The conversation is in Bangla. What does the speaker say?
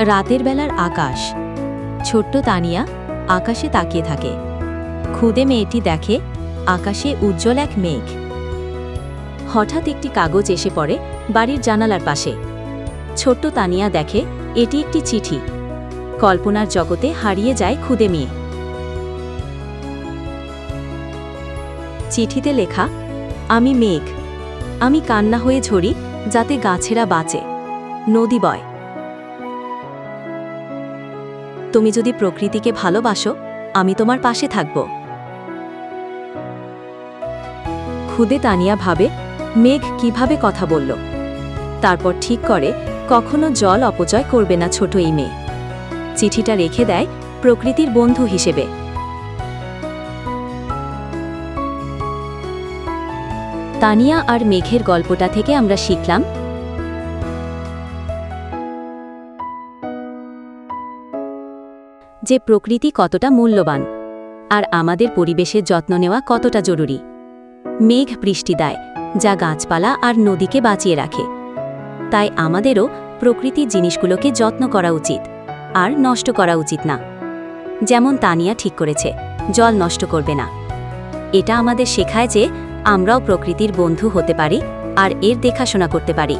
রাতের বেলার আকাশ। ছোট্ট তানিয়া আকাশে তাকিয়ে থাকে। খুদে মেয়েটি দেখে আকাশে উজ্জ্বল এক মেঘ। হঠাৎ একটি কাগজ এসে পড়ে বাড়ির জানালার পাশে। ছোট্ট তানিয়া দেখে এটি একটি চিঠি। কল্পনার জগতে হারিয়ে যায় খুদে মেয়ে। চিঠিতে লেখা, আমি মেঘ। আমি কান্না হয়ে ঝরি যাতে গাছেরা বাঁচে। নদী বয়। তুমি যদি প্রকৃতিকে ভালোবাসো, আমি তোমার পাশে থাকব। খুদে তানিয়া ভাবে, মেঘ কীভাবে কথা বলল? তারপর ঠিক করে, কখনো জল অপচয় করবে না ছোট এই মেয়ে। চিঠিটা রেখে দেয় প্রকৃতির বন্ধু হিসেবে। তানিয়া আর মেঘের গল্পটা থেকে আমরা শিখলাম যে প্রকৃতি কতটা মূল্যবান, আর আমাদের পরিবেশের যত্ন নেওয়া কতটা জরুরি। মেঘ বৃষ্টি দেয়, যা গাছপালা আর নদীকে বাঁচিয়ে রাখে। তাই আমাদেরও প্রকৃতির জিনিসগুলোকে যত্ন করা উচিত, আর নষ্ট করা উচিত না। যেমন তানিয়া ঠিক করেছে, জল নষ্ট করবে না। এটা আমাদের শেখায় যে আমরাও প্রকৃতির বন্ধু হতে পারি, আর এর দেখাশোনা করতে পারি।